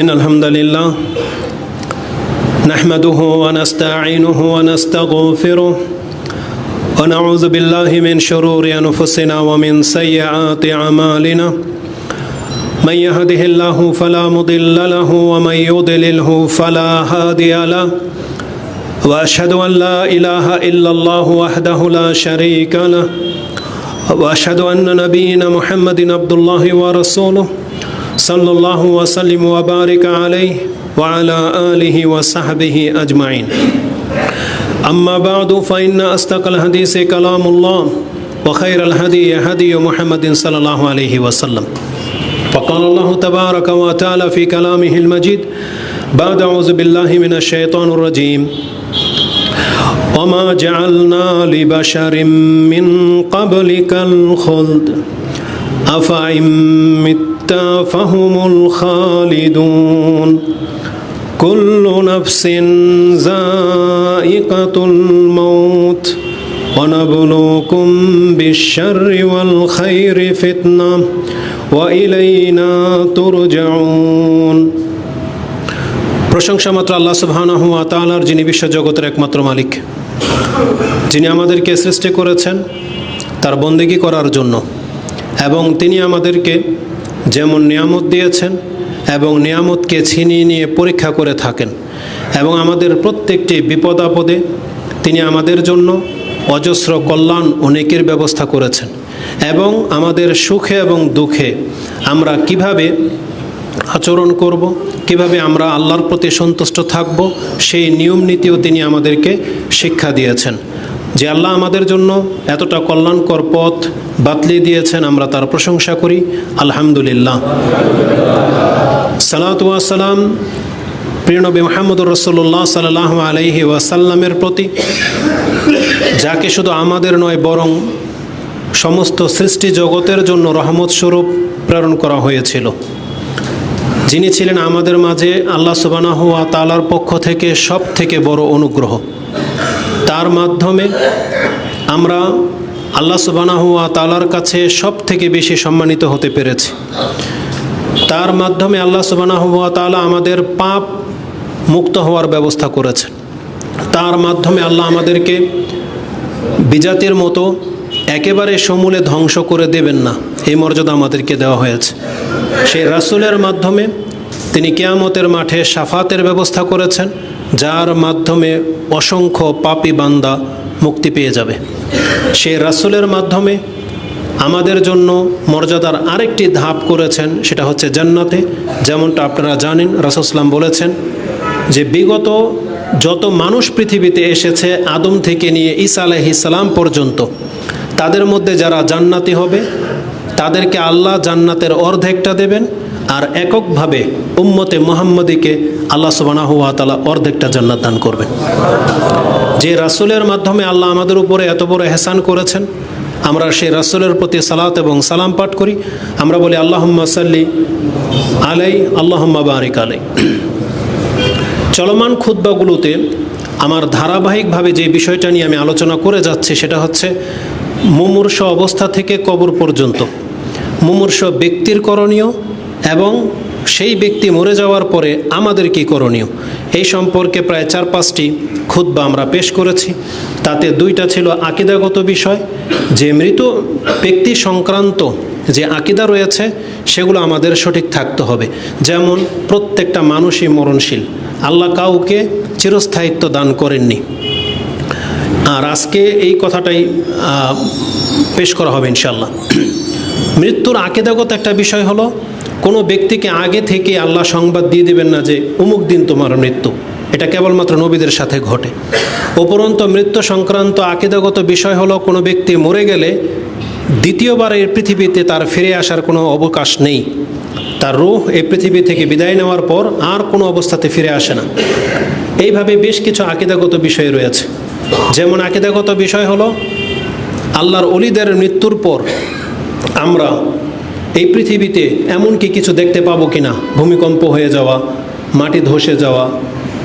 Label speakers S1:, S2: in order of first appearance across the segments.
S1: إن الحمد لله نحمده ونستعينه ونستغفره ونعوذ بالله من شرور أنفسنا ومن سيئات أعمالنا. من يهده الله فلا مضل له ومن يضلله فلا هادي له. وأشهد أن لا إله إلا الله وحده لا شريك له. وأشهد أن نبينا محمد عبد الله ورسوله. صلى الله وسلم وبارك عليه وعلى آله وصحبه أجمعين. أما بعد فإن أصدق الحديث كلام الله وخير الهدي هدي محمد صلى الله عليه وسلم. فقال الله تبارك وتعالى في كلامه المجيد بعد أعوذ بالله من الشيطان الرجيم. وما جعلنا لبشر من قبلك الخلد. أفإن مت فهم الخالدون كل نفس ذائقة الموت ونبلوكم بالشر والخير فتنة وإلينا ترجعون প্রশংসা মাত্র আল্লাহ সুবহানাহু ওয়া তাআলার যিনি বিশ্বজগতের একমাত্র মালিক যিনি আমাদেরকে সৃষ্টি করেছেন তার বন্দেগী করার জন্য এবং তিনি আমাদেরকে যেমন নিয়ামত দিয়েছেন এবং নিয়ামতকে ছিনিয়ে নিয়ে পরীক্ষা করে থাকেন। এবং আমাদের প্রত্যেকটি বিপদ আপদে তিনি আমাদের জন্য অজস্র কল্যাণ অনেকের ব্যবস্থা করেছেন। এবং আমাদের সুখে এবং দুঃখে আমরা কীভাবে আচরণ করব, কীভাবে আমরা আল্লাহর প্রতি সন্তুষ্ট থাকব, সেই নিয়ম নীতিও তিনি আমাদেরকে শিক্ষা দিয়েছেন। যে আল্লাহ আমাদের জন্য এতটা কল্যাণকর পথ বাতলি দিয়েছেন, আমরা তার প্রশংসা করি। আলহামদুলিল্লাহ। সালাতাম প্রিয়নবী মাহমুদুর রসল্লাহ সাল্লাহ আলহি ওয়াসাল্লামের প্রতি, যাকে শুধু আমাদের নয়, বরং সমস্ত সৃষ্টি জগতের জন্য রহমত স্বরূপ প্রেরণ করা হয়েছিল। যিনি ছিলেন আমাদের মাঝে, আল্লাহ সুবানাহ তালার পক্ষ থেকে সব থেকে বড় অনুগ্রহ। তার মাধ্যমে আমরা আল্লাহ সুবানাহ তালার কাছে সব থেকে বেশি সম্মানিত হতে পেরেছি। তার মাধ্যমে আল্লাহ সুবানাহ তালা আমাদের পাপ মুক্ত হওয়ার ব্যবস্থা করেছেন। তার মাধ্যমে আল্লাহ আমাদেরকে বিজাতির মতো একেবারে সমূলে ধ্বংস করে দেবেন না, এই মর্যাদা আমাদেরকে দেওয়া হয়েছে। সেই রাসুলের মাধ্যমে তিনি কেয়ামতের মাঠে সাফাতের ব্যবস্থা করেছেন। যার মাধ্যমে অসংখ্য পাপি বান্দা মুক্তি পেয়ে যাবে। সে রাসুলের মাধ্যমে আমাদের জন্য মর্যাদার আরেকটি ধাপ করেছেন, সেটা হচ্ছে জান্নাতে। যেমনটা আপনারা জানেন রাসুসলাম বলেছেন যে, বিগত যত মানুষ পৃথিবীতে এসেছে, আদম থেকে নিয়ে ঈসা আলাইহিসালাম পর্যন্ত, তাদের মধ্যে যারা জান্নাতি হবে, তাদেরকে আল্লাহ জান্নাতের অর্ধেকটা দেবেন আর এককভাবে উম্মতে মোহাম্মদীকে আল্লাহ সুবানাহুয়া তালা অর্ধেকটা জান্নাত দান করবেন। যে রাসুলের মাধ্যমে আল্লাহ আমাদের উপরে এত বড় এহসান করেছেন, আমরা সেই রাসুলের প্রতি সালাত এবং সালাম পাঠ করি। আমরা বলি, আল্লাহম্মা সাল্লি আলাই, আল্লাহম্মা বারিক আলাই। চলমান খুদ্বাগুলোতে আমার ধারাবাহিকভাবে যে বিষয়টা নিয়ে আমি আলোচনা করে যাচ্ছি, সেটা হচ্ছে মুমূর্ষ অবস্থা থেকে কবর পর্যন্ত। মুমূর্ষ ব্যক্তির করণীয় এবং সেই ব্যক্তি মরে যাওয়ার পরে আমাদের কি করণীয়? এই সম্পর্কে প্রায় চার পাঁচটি খুদ্া আমরা পেশ করেছি। তাতে দুইটা ছিল আকিদাগত বিষয়, যে মৃত ব্যক্তি সংক্রান্ত যে আকিদা রয়েছে, সেগুলো আমাদের সঠিক থাকতে হবে। যেমন, প্রত্যেকটা মানুষই মরণশীল। আল্লাহ কাউকে চিরস্থায়িত্ব দান করেননি। আর আজকে এই কথাটাই পেশ করা হবে ইনশাল্লাহ মৃত্যুর আকেদাগত একটা বিষয় হলো কোনো ব্যক্তিকে আগে থেকে আল্লাহ সংবাদ দিয়ে দেবেন না যে অমুক দিন তোমার মৃত্যু। এটা কেবলমাত্র নবীদের সাথে ঘটে। উপরন্ত মৃত্যু সংক্রান্ত আকিদাগত বিষয় হলো কোনো ব্যক্তি মরে গেলে দ্বিতীয়বার এই পৃথিবীতে তার ফিরে আসার কোনো অবকাশ নেই। তার রুহ এই পৃথিবী থেকে বিদায় নেওয়ার পর আর কোনো অবস্থাতে ফিরে আসে না। এইভাবে বেশ কিছু আকিদাগত বিষয় রয়েছে। যেমন আকিদাগত বিষয় হলো, আল্লাহর অলিদের মৃত্যুর পর আমরা এই পৃথিবীতে এমন কি কিছু দেখতে পাবো কিনা? ভূমিকম্প হয়ে যাওয়া, মাটি ধসে যাওয়া,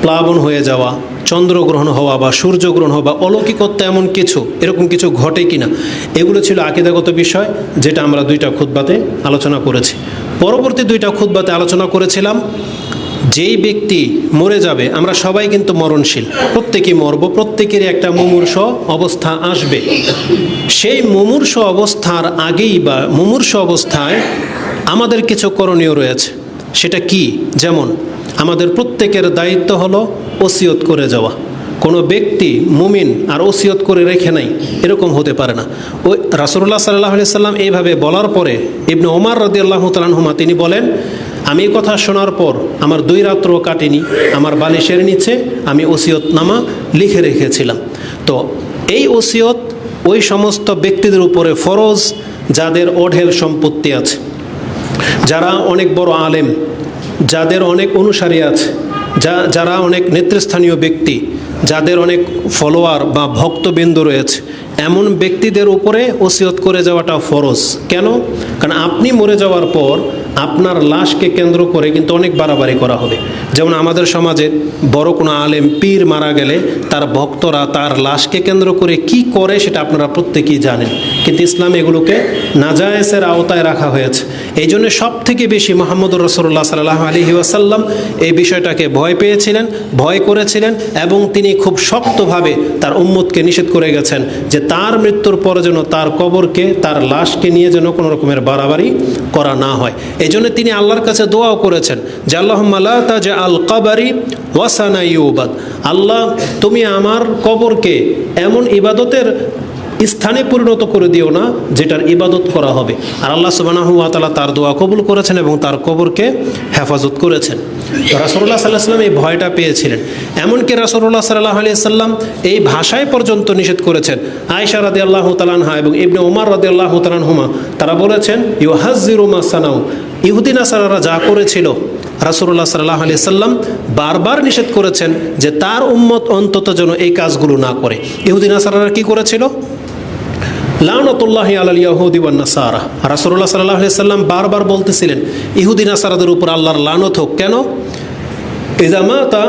S1: প্লাবন হয়ে যাওয়া, চন্দ্রগ্রহণ হওয়া বা সূর্যগ্রহণ হওয়া বা অলৌকিকত্ব এমন কিছু, এরকম কিছু ঘটে কিনা? এগুলো ছিল আকিদাগত বিষয়, যেটা আমরা দুইটা খুদ্বাতে আলোচনা করেছি। পরবর্তী দুইটা খুদ্বাতে আলোচনা করেছিলাম যেই ব্যক্তি মরে যাবে, আমরা সবাই কিন্তু মরণশীল। প্রত্যেকেই মরব, প্রত্যেকেরই একটা মুমূর্ষ অবস্থা আসবে। সেই মুমূর্ষ অবস্থার আগেই বা মুমূর্ষ অবস্থায় আমাদের কিছু করণীয় রয়েছে। সেটা কি? যেমন, আমাদের প্রত্যেকের দায়িত্ব হলো ওসিয়ত করে যাওয়া। কোনো ব্যক্তি মুমিন আর ওসিয়ত করে রেখে নাই, এরকম হতে পারে না। ওই রাসুল্লাহ সাল্লাহ সাল্লাম এইভাবে বলার পরে ইবনে ওমার রদি আল্লাহ তালাহুমা তিনি বলেন আমি কথা শোনার পর আমার দুই রাত্র কাটেনি, আমার বালিশের নিচে আমি ওসিয়ত নামা লিখে রেখেছিলাম। তো এই ওসিয়ত ওই সমস্ত ব্যক্তিদের উপরে ফরজ, যাদের অঢেল সম্পত্তি আছে। যারা অনেক বড় আলেম, যাদের অনেক অনুসারী আছে, যা, যারা অনেক নেতৃস্থানীয় ব্যক্তি যাদের অনেক ফলোয়ার বা ভক্তবৃন্দ রয়েছে, এমন ব্যক্তিদের উপরে ওসিয়ত করে যাওয়াটা ফরজ। কেন? কারণ আপনি মরে যাওয়ার পর আপনার লাশকে কেন্দ্র করে কিন্তু অনেক বাড়াবাড়ি করা হবে। যেমন আমাদের সমাজে বড় কোনো আলেম, পীর মারা গেলে তার ভক্তরা তার লাশকে কেন্দ্র করে কি করে সেটা আপনারা প্রত্যেকেই জানেন। কিন্তু ইসলাম এগুলোকে নাজায়েসের আওতায় রাখা হয়েছে। এই জন্য সব থেকে বেশি মোহাম্মদুর রসুল্লাহ সাল্লাহ আলহি ওয়াসাল্লাম এই বিষয়টাকে ভয় পেয়েছিলেন, ভয় করেছিলেন এবং তিনি খুব শক্তভাবে তার উম্মতকে নিষেধ করে গেছেন যে তার মৃত্যুর পরে যেন তার কবরকে, তার লাশকে নিয়ে যেন কোনো রকমের বাড়াবাড়ি করা না হয়। এই জন্য তিনি আল্লাহর কাছে দোয়াও করেছেন যে আল্লাহ তাজ আল কাবারি ওয়াসানা ইউবাদ। আল্লাহ, তুমি আমার কবরকে এমন ইবাদতের স্থানে পরিণত করে দিও না, যেটার ইবাদত করা হবে। আর আল্লাহ তালা তার দোয়া কবুল করেছেন এবং তার কবরকে হেফাজত করেছেন। রাসুল্লাহ সাল্লাহ সাল্লাম এই ভয়টা পেয়েছিলেন। এমনকি রাসুল্লাহ সাল্লাহ আলিয়া সাল্লাম এই ভাষায় পর্যন্ত নিষেধ করেছেন। আয়সা রাদি আল্লাহ তালানহা এবং ইবনে ওমার রাদি আল্লাহ তালানহুমা তারা বলেছেন ইউ হাজিরুমা সানাউ। ইহুদিন আসারারা যা করেছিল রাসুল্লাহ সাল্লাহ আলি সাল্লাম বারবার নিষেধ করেছেন যে তার উম্মত অন্তত যেন এই কাজগুলো না করে। ইহুদিন আসারারা কি করেছিল? লানতুল্লাহ আলাল ইয়াহুদি ওয়ান নাসারা। রাসূলুল্লাহ সাল্লাল্লাহু আলাইহি সাল্লাম বারবার বলতেছিলেন, ইহুদি নাসারাদের উপর আল্লাহর লানত হোক। কেন? ইজা মাতা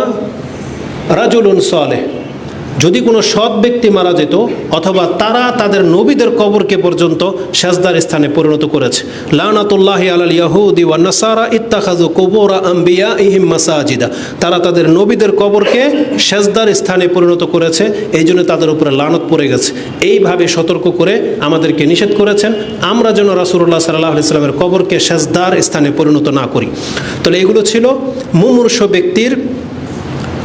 S1: রাজুলুন সালেহ। যদি কোনো সৎ ব্যক্তি মারা যেত অথবা তারা তাদের নবীদের কবরকে পর্যন্ত সেজদার স্থানে পরিণত করেছে। লানাতুল্লাহ আলাল ইয়াহুদি ওয়া নাসারা ইত্তাখাজু কুবুরা আম্বিয়া ইহিম মাসাজিদা। তারা তাদের নবীদের কবরকে সেজদার স্থানে পরিণত করেছে এই জন্য তাদের উপরে লানত পড়ে গেছে। এইভাবে সতর্ক করে আমাদেরকে নিষেধ করেছেন, আমরা যেন রাসুল্লাহ সাল্লাহ ইসলামের কবরকে সেজদার স্থানে পরিণত না করি। তাহলে এগুলো ছিল মুমূর্ষ ব্যক্তির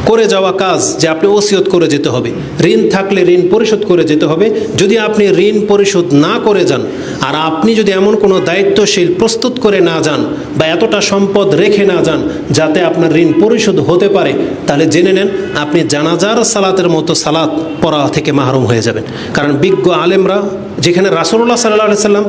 S1: করে যাওয়া কাজ যে আপনি ওসিয়ত করে যেতে হবে। ঋণ থাকলে ঋণ পরিশোধ করে যেতে হবে। যদি আপনি ঋণ পরিশোধ না করে যান আর আপনি যদি এমন কোনো দায়িত্বশীল প্রস্তুত করে না যান বা এতটা সম্পদ রেখে না যান যাতে আপনার ঋণ পরিশোধ হতে পারে, তাহলে জেনে নেন আপনি জানাজার সালাতের মতো সালাত পড়া থেকে মাহরুম হয়ে যাবেন। কারণ বিজ্ঞ আলেমরা যেখানে রাসুল্লাহ সাল্লাহ সাল্লাম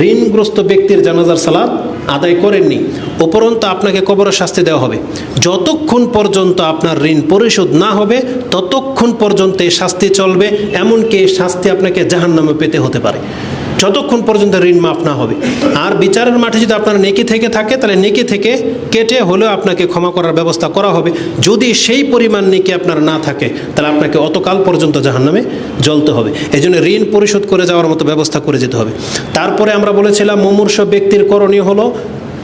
S1: ঋণগ্রস্ত ব্যক্তির জানাজার সালাত আদায় করেননি। উপরন্ত আপনাকে কবর শাস্তি দেওয়া হবে। যতক্ষণ পর্যন্ত আপনার ঋণ পরিশোধ না হবে, ততক্ষণ পর্যন্ত এই শাস্তি চলবে, এমনকি এই শাস্তি আপনাকে জাহান নামে পেতে হতে পারে। যতক্ষণ পর্যন্ত ঋণ মাফ না হবে। আর বিচারের মাঠে যদি আপনার নেকি থেকে থাকে, তাহলে নেকি থেকে কেটে হলেও আপনাকে ক্ষমা করার ব্যবস্থা করা হবে। যদি সেই পরিমাণ নেকি আপনার না থাকে, তাহলে আপনাকে অতকাল পর্যন্ত জাহান নামে জ্বলতে হবে। এই জন্য ঋণ পরিশোধ করে যাওয়ার মতো ব্যবস্থা করে যেতে হবে। তারপরে আমরা বলেছিলাম, মুমূর্ষ ব্যক্তির করণীয় হলো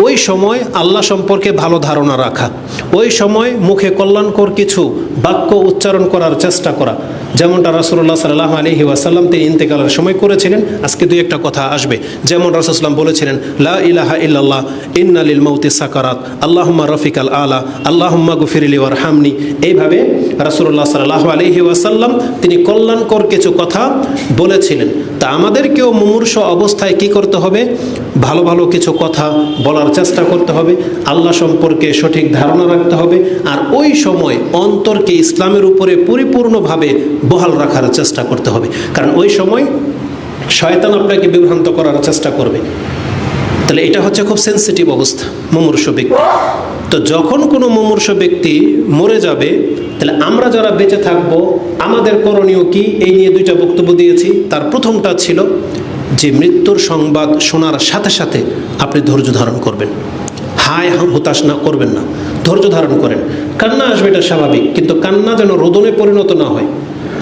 S1: ওই সময় আল্লাহ সম্পর্কে ভালো ধারণা রাখা। ওই সময় মুখে কল্যাণকর কিছু বাক্য উচ্চারণ করার চেষ্টা করা। যেমনটা রাসুল্লাহ সাল্লাহ আলহি ওয়াসাল্লাম তিনি ইন্তেকালের সময় করেছিলেন। আজকে দুই একটা কথা আসবে। যেমন রাসুসলাম বলেছিলেন, লা ইলাহা ইল্লাল্লাহ ইন্নালিল মৌতি সাকারাত, আল্লাহম্মা রফিক আল আলা আল্লাহম্মা গুফিরিলি ওয়ার হামনি এইভাবে রাসুল্লাহ সাল্লাহ আলহি ওয়াসাল্লাম তিনি কল্যাণকর কিছু কথা বলেছিলেন। তা আমাদেরকেও মুমূর্ষ অবস্থায় কি করতে হবে? ভালো ভালো কিছু কথা বলার চেষ্টা করতে হবে। আল্লাহ সম্পর্কে সঠিক ধারণা রাখতে হবে। আর ওই সময় অন্তরকে ইসলামের উপরে পরিপূর্ণভাবে বহাল রাখার চেষ্টা করতে হবে। কারণ ওই সময় শয়তান আপনাকে বিভ্রান্ত করার চেষ্টা করবে। তাহলে এটা হচ্ছে খুব সেন্সিটিভ অবস্থা, মুমূর্ষ ব্যক্তি। তো যখন কোনো মুমূর্ষ ব্যক্তি মরে যাবে, তাহলে আমরা যারা বেঁচে থাকব, আমাদের করণীয় কি? এই নিয়ে দুইটা বক্তব্য দিয়েছি। তার প্রথমটা ছিল যে মৃত্যুর সংবাদ শোনার সাথে সাথে আপনি ধৈর্য ধারণ করবেন। হায় হতাশ না, করবেন না। ধৈর্য ধারণ করেন। কান্না আসবে, এটা স্বাভাবিক। কিন্তু কান্না যেন রোদনে পরিণত না হয়।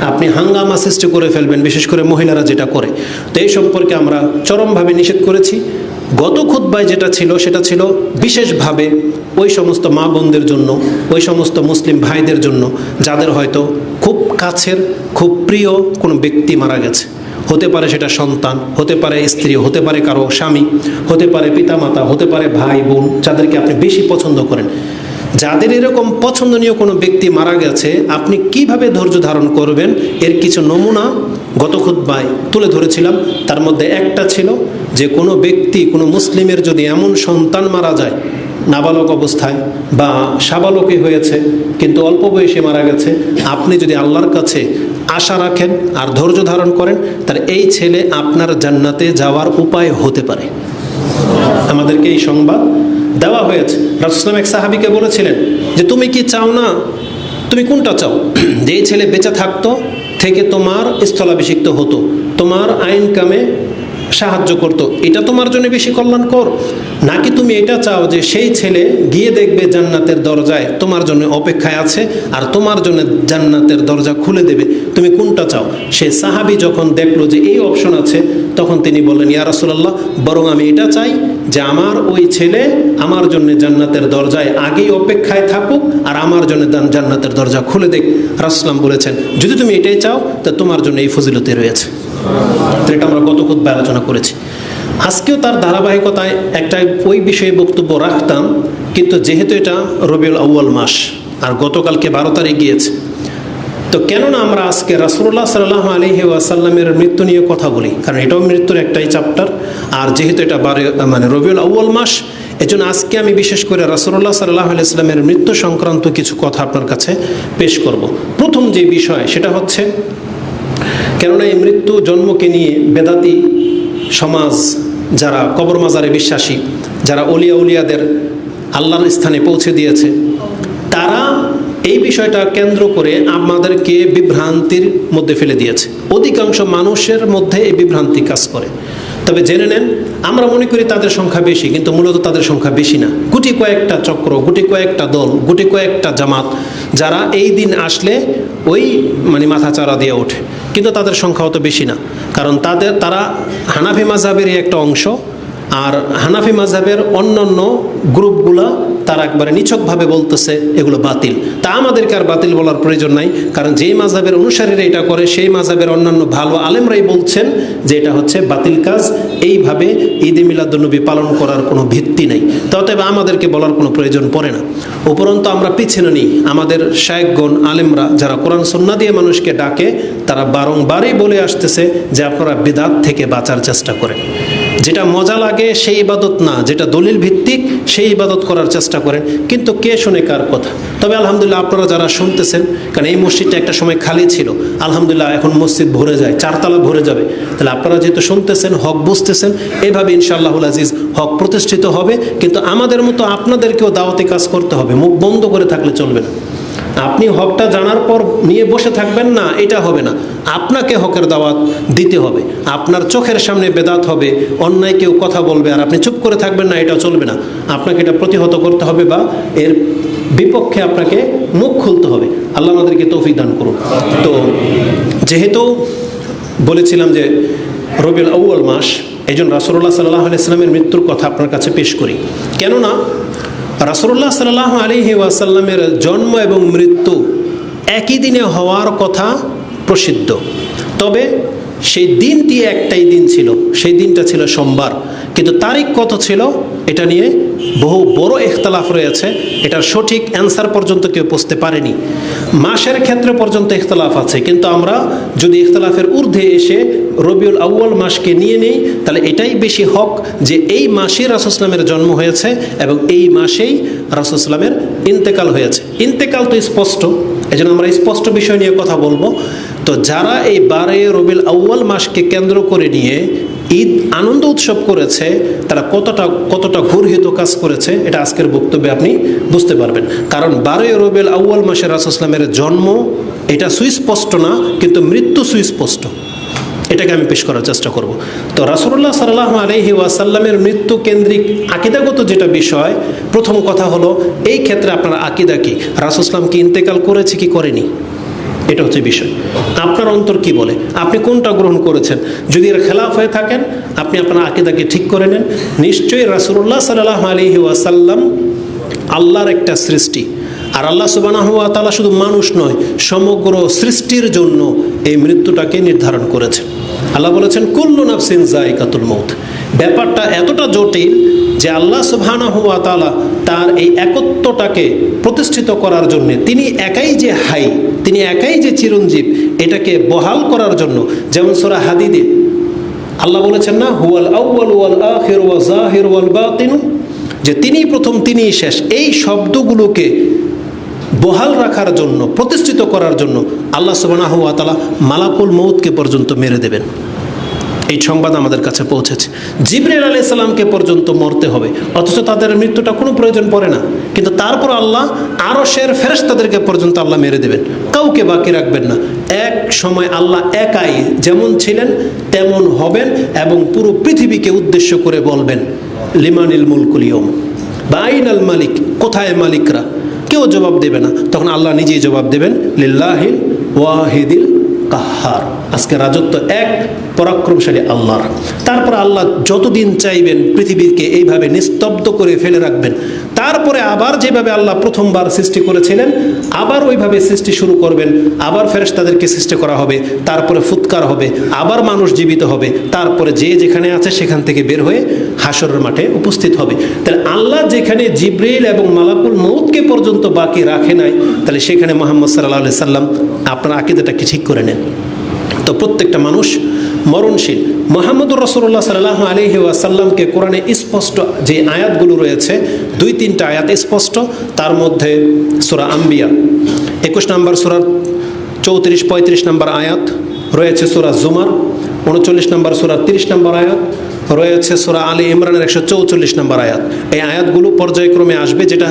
S1: আপনি হাঙ্গামা সৃষ্টি করে ফেলবেন, বিশেষ করে মহিলারা যেটা করে। তো এই সম্পর্কে আমরা চরমভাবে নিষেধ করেছি। গত খুদ্বায় যেটা ছিল, সেটা ছিল বিশেষভাবে ওই সমস্ত মা বোনদের জন্য, ওই সমস্ত মুসলিম ভাইদের জন্য, যাদের হয়তো খুব কাছের, খুব প্রিয় কোনো ব্যক্তি মারা গেছে। হতে পারে সেটা সন্তান, হতে পারে স্ত্রী, হতে পারে কারও স্বামী, হতে পারে পিতামাতা, হতে পারে ভাই বোন, যাদেরকে আপনি বেশি পছন্দ করেন। যাদের এরকম পছন্দনীয় কোনো ব্যক্তি মারা গেছে, আপনি কীভাবে ধৈর্য ধারণ করবেন? এর কিছু নমুনা গত খুদ্বায় তুলে ধরেছিলাম। তার মধ্যে একটা ছিল যে, কোনো ব্যক্তি, কোনো মুসলিমের যদি এমন সন্তান মারা যায়, নাবালক অবস্থায় বা সাবালকই হয়েছে, কিন্তু অল্প বয়সে মারা গেছে, আপনি যদি আল্লাহর কাছে আশা রাখেন আর ধৈর্য ধারণ করেন, তার এই ছেলে আপনার জান্নাতে যাওয়ার উপায় হতে পারে। আমাদেরকে এই সংবাদ দেওয়া হয়েছে। রাসুসলাম এক সাহাবিকে বলেছিলেন যে, তুমি কি চাও না? তুমি কোনটা চাও? যেই ছেলে বেঁচে থাকতো, থেকে তোমার স্থলাভিষিক্ত হতো। তোমার আইন কামে সাহায্য করতো। এটা তোমার জন্য বেশি কল্যাণকর? নাকি তুমি এটা চাও যে সেই ছেলে গিয়ে দেখবে জান্নাতের দরজায় তোমার জন্য অপেক্ষায় আছে আর তোমার জন্য জান্নাতের দরজা খুলে দেবে? তুমি কোনটা চাও? সে সাহাবি যখন দেখল যে এই অপশন আছে, তখন তিনি বললেন, ইয়া রাসূলুল্লাহ, বরং আমি এটা চাই যে আমার ওই ছেলে আমার জন্য জান্নাতের দরজায় আগেই অপেক্ষায় থাকুক আর আমার জন্য জান্নাতের দরজা খুলে দেখ রাসলাম বলেছেন, যদি তুমি এটাই চাও, তা তোমার জন্য এই ফজিলতে রয়েছে। এটা আমরা গত খুব আলোচনা করেছি। আজকেও তার ধারাবাহিকতায় একটা ওই বিষয়ে বক্তব্য রাখতাম, কিন্তু যেহেতু এটা রবিউল আউ্য়াল মাস, আর গতকালকে বারো তারিখ গিয়েছে, তো কেননা আমরা আজকে রাসুল্লাহ সাল্লাহ আলহি ওয়াসাল্লামের মৃত্যু নিয়ে কথা বলি, কারণ এটাও মৃত্যুর একটাই চ্যাপ্টার আর যেহেতু এটা বারে মানে রবিউল আউ্য়াল মাস, এজন্য আজকে আমি বিশেষ করে রাসুল্লাহ সাল্লাহ আলাইস্লামের মৃত্যু সংক্রান্ত কিছু কথা আপনার কাছে পেশ করব। প্রথম যে বিষয়, সেটা হচ্ছে কেননা এই মৃত্যু জন্মকে নিয়ে বেদাতি সমাজ, যারা কবর মাজারে বিশ্বাসী, যারা অলিয়া উলিয়াদের আল্লাহর স্থানে পৌঁছে দিয়েছে, তারা এই বিষয়টা কেন্দ্র করে আমাদেরকে বিভ্রান্তির মধ্যে ফেলে দিয়েছে। অধিকাংশ মানুষের মধ্যে এই বিভ্রান্তি কাজ করে। তবে জেনে নেন, আমরা মনে করি তাদের সংখ্যা বেশি, কিন্তু মূলত তাদের সংখ্যা বেশি না। গুটি কয়েকটা চক্র, গুটি কয়েকটা দল, গুটি কয়েকটা জামাত, যারা এই দিন আসলে ওই মানে মাথা চারা দিয়ে ওঠে। কিন্তু তাদের সংখ্যা অত বেশি না। কারণ তাদের তারা হানাফি মাঝাবেরই একটা অংশ। আর হানাফি মাঝাবের অন্যান্য গ্রুপগুলা তারা একবারে নিছকভাবে বলতেছে এগুলো বাতিল। তা আমাদেরকে আর বাতিল বলার প্রয়োজন নাই, কারণ যেই মাঝাবের অনুসারীরা এটা করে, সেই মাঝাবের অন্যান্য ভালো আলেমরাই বলছেন যে এটা হচ্ছে বাতিল কাজ। এইভাবে ঈদে মিলাদুন্নবী পালন করার কোনো ভিত্তি নেই। ততএব আমাদেরকে বলার কোনো প্রয়োজন পড়ে না। উপরন্ত আমরা পিছনে নিই। আমাদের শায়েকগণ, আলেমরা যারা কোরআন সন্না দিয়ে মানুষকে ডাকে, তারা বারংবারই বলে আসতেছে যে আপনারা বিদাত থেকে বাঁচার চেষ্টা করেন। যেটা মজা লাগে সেই ইবাদত না, যেটা দলিল ভিত্তিক সেই ইবাদত করার চেষ্টা করেন। কিন্তু কে শুনে কার কথা? তবে আলহামদুলিল্লাহ আপনারা যারা শুনতেছেন, কারণ এই মসজিদটা একটা সময় খালি ছিল, আলহামদুলিল্লাহ এখন মসজিদ ভরে যায়, চারতলা ভরে যাবে। তাহলে আপনারা যেহেতু শুনতেছেন, হক বুঝতেছেন, এভাবে ইনশাআল্লাহুল আজিজ হক প্রতিষ্ঠিত হবে। কিন্তু আমাদের মতো আপনাদেরকেও দাওয়াতে কাজ করতে হবে, মুখ বন্ধ করে থাকলে চলবে না। আপনি হকটা জানার পর নিয়ে বসে থাকবেন না, এটা হবে না। আপনাকে হকের দাওয়াত দিতে হবে। আপনার চোখের সামনে বেদাত হবে, অন্যায় কেউ কথা বলবে, আর আপনি চুপ করে থাকবেন না, এটা চলবে না। আপনাকে এটা প্রতিহত করতে হবে বা এর বিপক্ষে আপনাকে মুখ খুলতে হবে। আল্লাহ আমাদেরকে তৌফিক দান করুন তো যেহেতু বলেছিলাম যে রবিউল আউ্য়াল মাস, এই জন্য রাসুল্লাহ সাল্লাহ আলাইস্লামের মৃত্যুর কথা আপনার কাছে পেশ করি। কেননা রাসুল্লাহ সাল্লাহ আলহি ওয়াসাল্লামের জন্ম এবং মৃত্যু একই দিনে হওয়ার কথা প্রসিদ্ধ। তবে সেই দিনটি একটাই দিন ছিল, সেই দিনটা ছিল সোমবার। কিন্তু তারিখ কত ছিল? এটা নিয়ে বহু বড় ইখতলাফ রয়েছে। এটার সঠিক অ্যান্সার পর্যন্ত কেউ বুঝতে পারেনি। মাসের ক্ষেত্রে পর্যন্ত ইখতলাফ আছে। কিন্তু আমরা যদি ইখতলাফের ঊর্ধ্বে এসে রবিউল আউ্য়াল মাসকে নিয়ে নেই, তাহলে এটাই বেশি হক যে এই মাসেই রাসুসলামের জন্ম হয়েছে এবং এই মাসেই রাসুসলামের ইন্তেকাল হয়েছে। ইন্তেকাল তো স্পষ্ট এই জন্য আমরা স্পষ্ট বিষয় নিয়ে কথা বলব। তো যারা এই বারে রবিউল আউ্য়াল মাসকে কেন্দ্র করে নিয়ে ঈদ আনন্দ উৎসব করেছে, তারা কতটা কতটা ঘুরহিত কাজ করেছে, এটা আজকের বক্তব্যে আপনি বুঝতে পারবেন। কারণ বারোই রবিউল আউ্য়াল মাসে রাসুসলামের জন্ম, এটা সুস্পষ্ট না, কিন্তু মৃত্যু সুস্পষ্ট। এটাকে আমি পেশ করার চেষ্টা করব। তো রাসুল্লাহ সাল্লাহ আলহি ওয়াসাল্লামের মৃত্যু কেন্দ্রিক আকিদাগত যেটা বিষয়, প্রথম কথা হলো, এই ক্ষেত্রে আপনার আকিদা কি? রাসুসলাম কি ইন্তেকাল করেছে কি করেনি? এটা হচ্ছে বিষয়। আপনার অন্তর কি বলে? আপনি কোনটা গ্রহণ করেছেন? যদি এর খেলাফ হয়ে থাকেন, আপনি আপনার আকিদাকে ঠিক করে নেন। নিশ্চয়ই রাসুল্লাহ সাল্লাহ আলহি ওয়াসাল্লাম আল্লাহর একটা সৃষ্টি। আর আল্লাহ সুবানাহ তালা শুধু মানুষ নয়, সমগ্র সৃষ্টির জন্য এই মৃত্যুটাকে নির্ধারণ করেছেন আল্লাহ বলেছেন, কুল্লু নাফসিন জায়কাতুল মৌত ব্যাপারটা এতটা জটিল যে আল্লাহ সুবহানাহু ওয়া তাআলা তার এই একত্বটাকে প্রতিষ্ঠিত করার জন্য। তিনি একাই যে হাই, তিনি একাই যে চিরঞ্জীব, এটাকে বহাল করার জন্য। যেমন সূরা হাদিদে আল্লাহ বলেছেন না, হুয়াল আউয়াল ওয়াল আখির ওয়া জাহির ওয়াল বাতিন? যে তিনিই প্রথম, তিনিই শেষ। এই শব্দগুলোকে বহাল রাখার জন্য, প্রতিষ্ঠিত করার জন্য আল্লাহ ওয়া মালাকুল মৌতকে পর্যন্ত মেরে দেবেন। এই সংবাদ আমাদের কাছে পৌঁছেছে। জিবরিল আলাই সাল্লামকে পর্যন্ত মরতে হবে। অথচ তাদের মৃত্যুটা কোনো প্রয়োজন পড়ে না। কিন্তু তারপর আল্লাহ আরও শের ফেরেস তাদেরকে পর্যন্ত আল্লাহ মেরে দেবেন। কাউকে বাকি রাখবেন না। এক সময় আল্লাহ একাই যেমন ছিলেন, তেমন হবেন এবং পুরো পৃথিবীকে উদ্দেশ্য করে বলবেন, লিমানিল মুলকুলিয়ম বা আইন আল মালিক? কোথায় মালিকরা? কেউ জবাব দেবে না। তখন আল্লাহ নিজেই জবাব দেবেন, লিল্লাহিল ওয়াহিদিল কাহার। আজকে রাজত্ব এক পরাক্রমশালী আল্লাহর। তারপর আল্লাহ যতদিন চাইবেন পৃথিবীকে এইভাবে নিস্তব্ধ করে ফেলে রাখবেন। তারপরে আবার যেভাবে আল্লাহ প্রথমবার সৃষ্টি করেছিলেন, আবার ওইভাবে সৃষ্টি শুরু করবেন। আবার ফেরেশ তাদেরকে সৃষ্টি করা হবে, তারপরে ফুৎকার হবে, আবার মানুষ জীবিত হবে। তারপরে যে যেখানে আছে সেখান থেকে বের হয়ে হাসরের মাঠে উপস্থিত হবে। তাহলে আল্লাহ যেখানে জিব্রিল এবং মালাকুল মৌতকে পর্যন্ত বাকি রাখে নাই, তাহলে সেখানে মোহাম্মদ সাল্লাহ সাল্লাম আপনার আকিদাটাকে ঠিক করে নেন? তো প্রত্যেকটা মানুষ মরণশীল। মোহাম্মদুর রসুল্লাহ সাল্লাহ আলহি ওয়াসাল্লামকে কোরআনে স্পষ্ট যে আয়াতগুলো রয়েছে, দুই তিনটা আয়াত স্পষ্ট, তার মধ্যে সুরা আম্বিয়া, একুশ নম্বর সুরার চৌত্রিশ, পঁয়ত্রিশ নম্বর আয়াত, রয়েছে সুরা জুমার, উনচল্লিশ নম্বর সুরা, তিরিশ নম্বর আয়াত, রয়েছে সুরা আলী ইমরানের একশো চৌচল্লিশ নম্বর আয়াত। এই আয়াতগুলো পর্যায়ক্রমে আসবে যেটা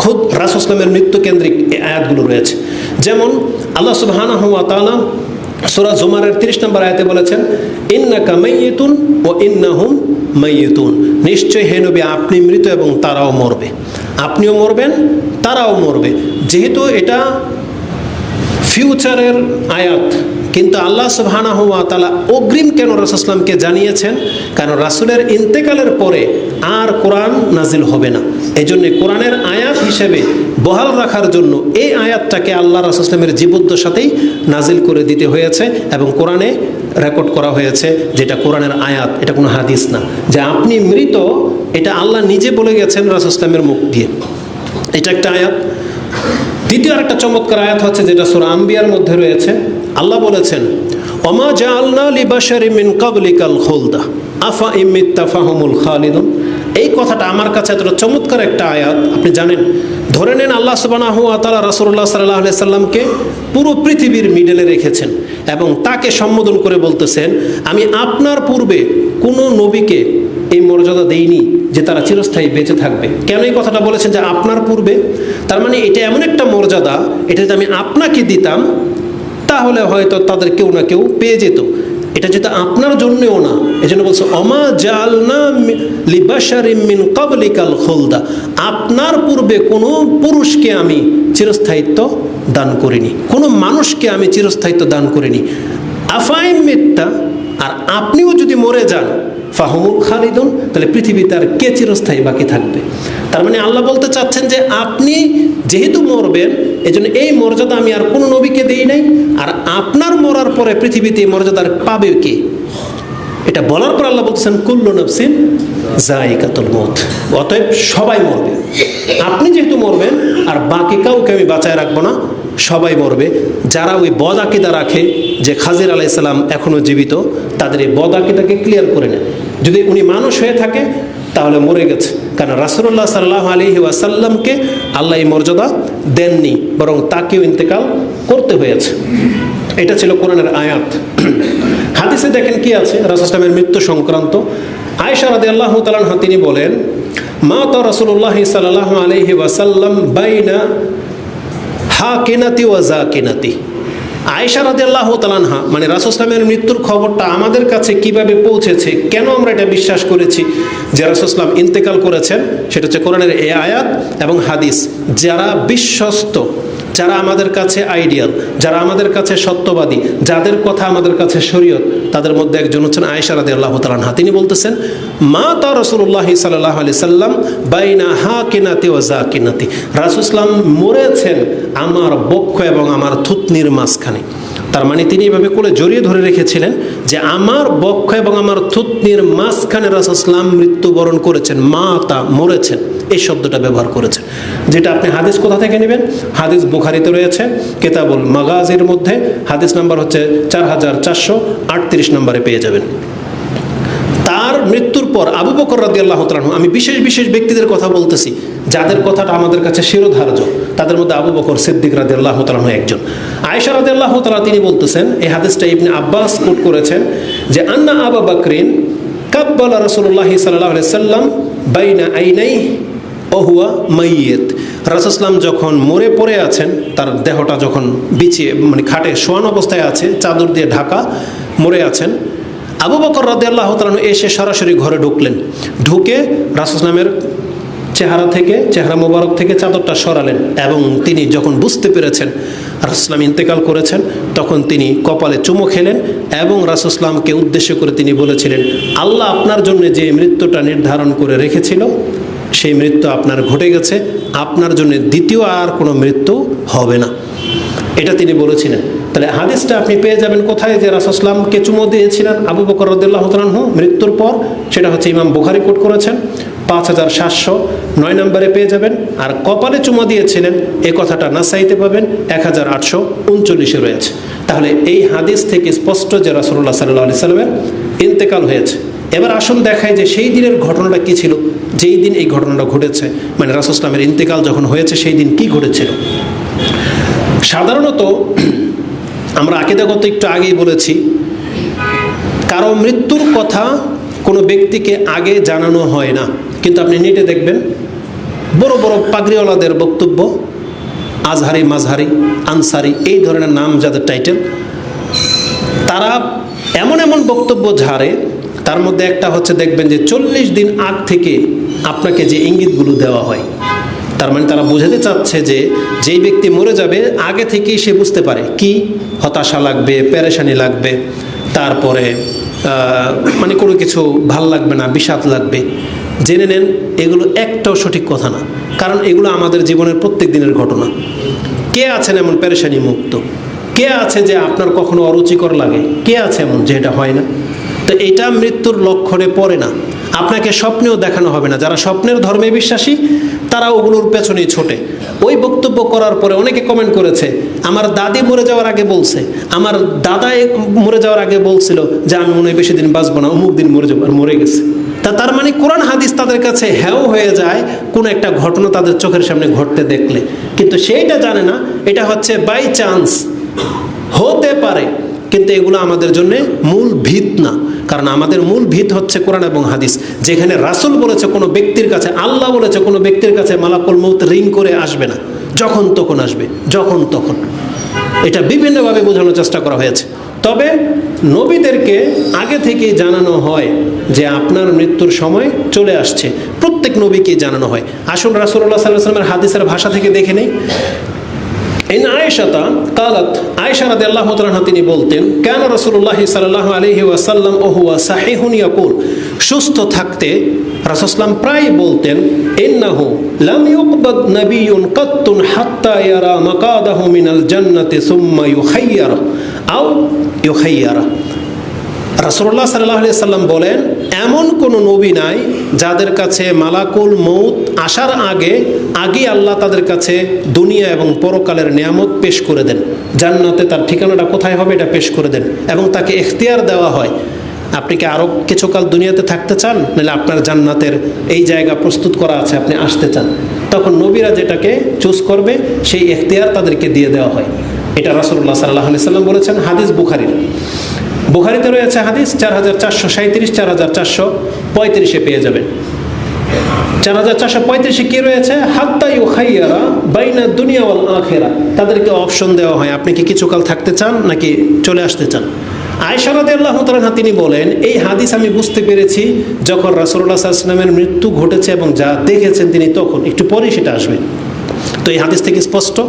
S1: খুদ রাসুসলামের মৃত্যু কেন্দ্রিক এই আয়াতগুলো রয়েছে। যেমন আল্লাহ সুবহানাহু ওয়া তাআলা সূরা জুমারের 30 নম্বর আয়াতে বলেছেন, ইন্নাকা মাইয়িতুন ও ইন্নাহুম মাইয়িতুন। নিশ্চয় হে নবী, আপনি মৃত এবং তারাও মরবে। আপনিও মরবেন, তারাও মরবে। যেহেতু এটা ফিউচারের আয়াত কিন্তু আল্লাহ সুবহানাহু ওয়া তালা অগ্রিম কেন রাসূলকে জানিয়েছেন? কারণ রাসূলের ইন্তেকালের পরে আর কোরআন নাজিল হবে না। এই জন্য কোরআনের আয়াত হিসেবে বহাল রাখার জন্য এই আয়াতটাকে আল্লাহ রাসুসলামের জীবদ্দ সাথেই নাজিল করে দিতে হয়েছে এবং কোরআনে রেকর্ড করা হয়েছে যেটা কোরআনের আয়াত, এটা কোনো হাদিস না। যে আপনি মৃত, এটা আল্লাহ নিজে বলে গেছেন রাসুসলামের মুখ দিয়ে। এটা একটা আয়াত। দ্বিতীয় একটা চমৎকার আয়াত হচ্ছে যেটা সুরা আম্বিয়ার মধ্যে রয়েছে। আল্লাহ বলেছেন অমা জাআলনা লিবাশারি মিন কাবলিকাল খুলদা। আফা ইমিত্তা ফাহমুল খালিদুন। এই কথাটা আমার কাছে এতটা চমৎকার একটা আয়াত। আপনি জানেন, ধরে নেন আল্লাহ তাআলা রাসূলুল্লাহ সাল্লাল্লাহু আলাইহি সাল্লামকে পুরো পৃথিবীর মিডলে রেখেছেন এবং তাকে সম্বোধন করে বলতেছেন, আমি আপনার পূর্বে কোনো নবীকে এই মর্যাদা দেইনি যে তারা চিরস্থায়ী বেঁচে থাকবে। কেন এই কথাটা বলেছেন যে আপনার পূর্বে? তার মানে এটা এমন একটা মর্যাদা, এটা যদি আমি আপনাকে দিতাম তাহলে হয়তো তাদের কেউ না কেউ পেয়ে যেত। এটা যেটা আপনার জন্যেও না এই জন্য বলছে, অমা জালনা লিবাসারিমিন কাবলিকাল খোলদা। আপনার পূর্বে কোনো পুরুষকে আমি চিরস্থায়িত্ব দান করিনি, কোনো মানুষকে আমি চিরস্থায়িত্ব দান করিনি। আফাইম মিথ্যা আর আপনিও যদি মরে যান ফাহমুল খালিদুন, তাহলে পৃথিবীতে আর কে চিরস্থায়ী বাকি থাকবে? তার মানে আল্লাহ বলতে চাচ্ছেন যে আপনি যেহেতু মরবেন, এজন্য এই মর্যাদা আমি আর কোনো নবীকে দিই নাই, আর আপনার মরার পরে পৃথিবীতে এই মর্যাদা পাবে কে? এটা বলার পর আল্লাহ বলছেন, কুল্লু নফসিন জায়কাতুল মত অতএব সবাই মরবে। আপনি যেহেতু মরবেন, আর বাকি কাউকে আমি বাঁচায় রাখব না, সবাই মরবে। যারা ওই বদাকিদা রাখে, যে খাজির আলাইসাল্লাম এখনও জীবিত, তাদের এই বদ আকিদাকে ক্লিয়ার করে নেয়। যদি উনি মানুষ হয়ে থাকে, তাহলে মরে গেছে। কারণ রাসুল্লাহ সাল্লাহ আলহি ওয়াসাল্লামকে আল্লাহ এই মর্যাদা দেননি, বরং তাকেও ইন্তেকাল করতে হয়েছে। এটা ছিল কোরআনের আয়াত। হাদিসে দেখেন কি আছে? রাসুসলামের মৃত্যু সংক্রান্ত। আয়সা রাদি আল্লাহ তালানহা তিনি বলেন, মা তো রসুল্লাহ সাল্লাহ আলহি ওয়াসাল্লাম বাইনা হা কেনাতি ওয়া জা কেনাতি আয়েশা রাদি আল্লাহ তালানহা মানে রাসুসলামের মৃত্যুর খবরটা আমাদের কাছে কীভাবে পৌঁছেছে, কেন আমরা এটা বিশ্বাস করেছি, যে রাসুসলাম ইন্তেকাল করেছেন, সেটা হচ্ছে কোরআনের এ আয়াত এবং হাদিস। যারা বিশ্বস্ত যারা আমাদের কাছে আইডিয়াল, যারা আমাদের কাছে সত্যবাদী, যাদের কথা আমাদের কাছে শরীয়ত, তাদের মধ্যে একজন হচ্ছেন আয়েশা রাদি আল্লাহ তালানহা তিনি বলতেছেন, মা তা রসুল্লাহ সাল্লাহ আলি সাল্লাম বাইনা হা কিনাতে ও জা কিনাতে রাসুসলাম মরেছেন আমার বক্ষ এবং আমার থুতনির মাঝখানে। তার মানে তিনি এভাবে কোলে জড়িয়ে ধরে রেখেছিলেন যে আমার বক্ষ এবং আমার থুতনির মাঝখানে রাসাসলাম মৃত্যুবরণ করেছেন, মা তা মরেছেন, এই শব্দটা ব্যবহার করেছেন। যেটা আপনি হাদিস কোথা থেকে নেবেন? হাদিস বুখারিতে রয়েছে, কেতাবুল মাগাজির মধ্যে। হাদিস নাম্বার হচ্ছে চার হাজার চারশো আটত্রিশ নম্বরে পেয়ে যাবেন। মৃত্যুর পর আবু বকর রাদি আল্লাহ তালাহু আমি বিশেষ বিশেষ ব্যক্তিদের কথা বলতেছি, যাদের কথাটা আমাদের কাছে শিরোধার্য, তাদের মধ্যে আবু বকর সিদ্দিক রাদি আল্লাহ তালাহু একজন। আয়সা রাদি আল্লাহ তালা তিনি বলতেছেন, এই হাদিসটা ইবনে আব্বাস কোট করেছেন যে, আন্না আবা বাকরিন কাব্বালা রসুল্লাহ সাল্লাহ সাল্লাম বাইনা আইনাই অহুয়া মাইয়েত। রাসুসলাম যখন মরে পড়ে আছেন, তার দেহটা যখন বিছিয়ে মানে খাটে শোয়ান অবস্থায় আছে, চাদর দিয়ে ঢাকা মরে আছেন আবু বকর রাদে আল্লাহ তালন এসে সরাসরি ঘরে ঢুকলেন। ঢুকে রাসুসলামের চেহারা থেকে, চেহারা মোবারক থেকে চাদরটা সরালেন এবং তিনি যখন বুঝতে পেরেছেন রাসুসলাম ইন্তেকাল করেছেন, তখন তিনি কপালে চুমো খেলেন এবং রাসুসলামকে উদ্দেশ্য করে তিনি বলেছিলেন, আল্লাহ আপনার জন্য যে মৃত্যুটা নির্ধারণ করে রেখেছিল, সেই মৃত্যু আপনার ঘটে গেছে। আপনার জন্য দ্বিতীয় আর কোনো মৃত্যু হবে না। এটা তিনি বলেছিলেন। তাহলে হাদিসটা আপনি পেয়ে যাবেন কোথায়? যে রাসুসলামকে চুমো দিয়েছিলেন আবু বকর রদুল্লাহ মৃত্যুর পর সেটা হচ্ছে ইমাম বুখারি কোট করেছেন, পাঁচ হাজার সাতশো, নয় নম্বরে পেয়ে যাবেন। আর কপালে চুমো দিয়েছিলেন, এ কথাটা নাসাইতে পাবেন, এক হাজার আটশো উনচল্লিশে রয়েছে। তাহলে এই হাদিস থেকে স্পষ্ট যে রাসুল্লাহ সাল্লাহ আলি সাল্লামের ইন্তেকাল হয়েছে। এবার আসুন দেখায় যে সেই দিনের ঘটনাটা কী ছিল, যেই দিন এই ঘটনাটা ঘটেছে। মানে রাসুসলামের ইন্তেকাল যখন হয়েছে, সেই দিন কি ঘটেছিল? সাধারণত আমরা আকিদাগত একটু আগেই বলেছি, কারও মৃত্যুর কথা কোনো ব্যক্তিকে আগে জানানো হয় না। কিন্তু আপনি নেটে দেখবেন, বড় বড় পাগড়িওয়ালাদের বক্তব্য, আজহারি মাঝহারি, আনসারি, এই ধরনের নাম যাদের টাইটেল তারা এমন এমন বক্তব্য ঝাড়ে, তার মধ্যে একটা হচ্ছে দেখবেন যে চল্লিশ দিন আগ থেকে আপনাকে যে ইঙ্গিতগুলো দেওয়া হয় তার মানে তারা বোঝাতে চাচ্ছে যে যেই ব্যক্তি মরে যাবে, আগে থেকেই সে বুঝতে পারে কি হতাশা লাগবে প্যারেশানি লাগবে, তারপরে মানে কোনো কিছু ভালো লাগবে না, বিষাদ লাগবে। জেনে নেন, এগুলো একটাও সঠিক কথা না। কারণ এগুলো আমাদের জীবনের প্রত্যেক দিনের ঘটনা। কে আছেন এমন প্যারেশানি মুক্ত কে আছে যে আপনার কখনো অরুচিকর লাগে? কে আছে এমন যে এটা হয় না? তো এটা মৃত্যুর লক্ষণে পড়ে না। আপনাকে স্বপ্নেও দেখানো হবে না। যারা স্বপ্নের ধর্মে বিশ্বাসী, তারা ওগুলোর পেছনেই ছোটে। ওই বক্তব্য করার পরে অনেকে কমেন্ট করেছে, আমার দাদি মরে যাওয়ার আগে বলছে, আমার দাদা মরে যাওয়ার আগে বলছিল যে আমি মনে বেশি দিন বাঁচবো না, অমুক দিন মরে যাব, আর মরে গেছে। তা তার মানে কোরআন হাদিস তাদের কাছে হ্যাও হয়ে যায়, কোনো একটা ঘটনা তাদের চোখের সামনে ঘটতে দেখলে। কিন্তু সেইটা জানে না, এটা হচ্ছে বাই চান্স হতে পারে। কিন্তু এগুলো আমাদের জন্য মূল ভিত না। কারণ আমাদের মূল ভিত হচ্ছে কোরআন এবং হাদিস। যেখানে রাসুল বলেছে কোনো ব্যক্তির কাছে, আল্লাহ বলেছে কোনো ব্যক্তির কাছে মালাকুল মৌত রিং করে আসবে না। যখন তখন আসবে, যখন তখন। এটা বিভিন্নভাবে বোঝানোর চেষ্টা করা হয়েছে। তবে নবীদেরকে আগে থেকেই জানানো হয় যে আপনার মৃত্যুর সময় চলে আসছে। প্রত্যেক নবীকেই জানানো হয়। আসুন রাসুল্লাহ সাল্লাহ সাল্লামের হাদিসের ভাষা থেকে দেখে নেই। ইন আয়েশাতা কালাত, আয়েশা রাদি আল্লাহ তালাহা তিনি বলতেন, কেন রসুল্লাহ সাল্লাহ আলহি ওয়াসাল্লাম ওহুয়া সাহিহুন ইয়াকুল। সুস্থ থাকতে রাসুসলাম প্রায় বলতেন, ইন্নাহু লাম ইউকবাদ নবিয়ুন কাত্তুন হাত্তা ইয়ারা মাকাদাহু মিনাল জান্নাতি সুম্মা ইউখাইয়ারা। আও ইউখাইয়ারা। রাসুল্লাহ সাল্লাহ সাল্লাম বলেন এমন কোনো নবী নাই যাদের কাছে মালাকুল মৌত আসার আগে আগে আল্লাহ তাদের কাছে দুনিয়া এবং পরকালের নিয়ামত পেশ করে দেন। জান্নাতে তার ঠিকানাটা কোথায় হবে এটা পেশ করে দেন এবং তাকে এখতিয়ার দেওয়া হয়। আপনি কি আরও কিছুকাল দুনিয়াতে থাকতে চান? নাহলে আপনার জান্নাতের এই জায়গা প্রস্তুত করা আছে, আপনি আসতে চান। তখন নবীরা যেটাকে চুজ করবে, সেই এখতিয়ার তাদেরকে দিয়ে দেওয়া হয়। এটা রাসুল্লাহ সাল্লাহ সাল্লাম বলেছেন, হাদিস বুখারির। বুখারিতে রয়েছে হাদিস, চার হাজার চারশো সাঁত্রিশ চার হাজার চারশো পঁয়ত্রিশে পেয়ে যাবেন। চার হাজার চারশো পঁয়ত্রিশে কী রয়েছে? হাত্তাই ও খাইয়ারা বাইনা দুনিয়া ওয়াল আখেরা। তাদেরকে অপশন দেওয়া হয়, আপনি কি কিছুকাল থাকতে চান নাকি চলে আসতে চান? আয়সারাদ আল্লাহ তালা তিনি বলেন, এই হাদিস আমি বুঝতে পেরেছি, যখন রাসুল্লাহ সাল্লামের মৃত্যু ঘটেছে এবং যা দেখেছেন তিনি তখন, একটু পরেই সেটা আসবে। তো এই হাদিস থেকে স্পষ্ট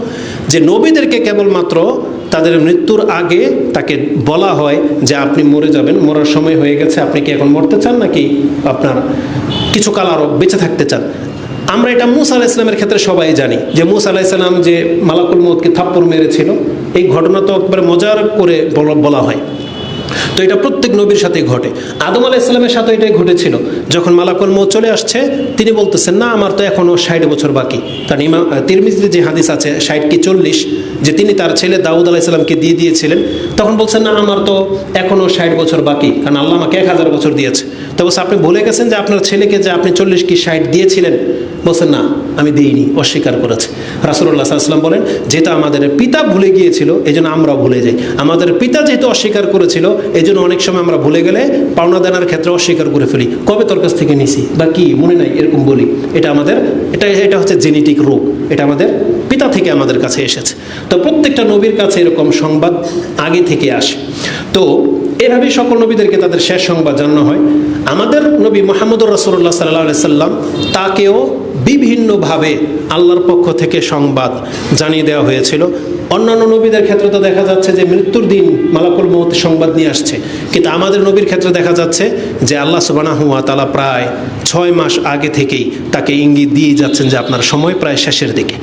S1: যে নবীদেরকে কেবলমাত্র তাদের মৃত্যুর আগে তাকে বলা হয় যে আপনি মরে যাবেন, মরার সময় হয়ে গেছে, আপনি কি এখন মরতে চান নাকি আপনার কিছু কাল আরও বেঁচে থাকতে চান? আমরা এটা মুসা আলাহ ইসলামের ক্ষেত্রে সবাই জানি যে মুসা আলাহ ইসলাম যে মালাকুল মৌদকে থাপ্পড় মেরেছিল, এই ঘটনা তো একবার মজার করে বলা- বলা হয়। তো এটা প্রত্যেক নবীর সাথেই ঘটে। আদম আলাহ ইসলামের সাথে এটাই ঘটেছিল। যখন মালাকুল মৌ চলে আসছে, তিনি বলতেছেন, না, আমার তো এখনও ষাট বছর বাকি। কারণ ইমাম তিরমিজিতে যে হাদিস আছে, ষাট কি চল্লিশ, যে তিনি তার ছেলে দাউদ আলাহ ইসলামকে দিয়ে দিয়েছিলেন, তখন বলছেন, না, আমার তো এখনও ষাট বছর বাকি। কারণ আল্লাহ আমাকে এক হাজার বছর দিয়েছে। তো বলছে আপনি ভুলে গেছেন যে আপনার ছেলেকে যে আপনি চল্লিশ কি ষাট দিয়েছিলেন? বলছেন, না, আমি দিইনি, অস্বীকার করেছে। রাসুল্লাহ সাল্লাম বলেন যেটা আমাদের পিতা ভুলে গিয়েছিল এই জন্য আমরাও ভুলে যাই। আমাদের পিতা যেহেতু অস্বীকার করেছিল এই জন্য অনেক সময় আমরা ভুলে গেলে পাওনা দেনার ক্ষেত্রে অস্বীকার করে ফেলি। কবে তোর কাছ থেকে নিছি? বা কি? মনে নাই, এরকম বলি। এটা আমাদের, এটা এটা হচ্ছে জেনেটিক রোগ। এটা আমাদের পিতা থেকে আমাদের কাছে এসেছে। তো প্রত্যেকটা নবীর কাছে এরকম সংবাদ আগে থেকে আসে। তো এভাবেই সকল নবীদেরকে তাদের শেষ সংবাদ জানানো হয়। আমাদের নবী মোহাম্মদুর রসুল্লাহ সাল্লাহ সাল্লাম তাকেও বিভিন্নভাবে আল্লাহর পক্ষ থেকে সংবাদ জানিয়ে দেওয়া হয়েছিল। অন্যান্য নবীদের ক্ষেত্রে তো দেখা যাচ্ছে যে মৃত্যুর দিন মালাকুল মৌত সংবাদ নিয়ে আসছে। কিন্তু আমাদের নবীর ক্ষেত্রে দেখা যাচ্ছে যে আল্লাহ সুবানাহুয়া তালা প্রায় ছয় মাস আগে থেকেই তাকে ইঙ্গিত দিয়ে যাচ্ছেন যে আপনার সময় প্রায় শেষের দিকে।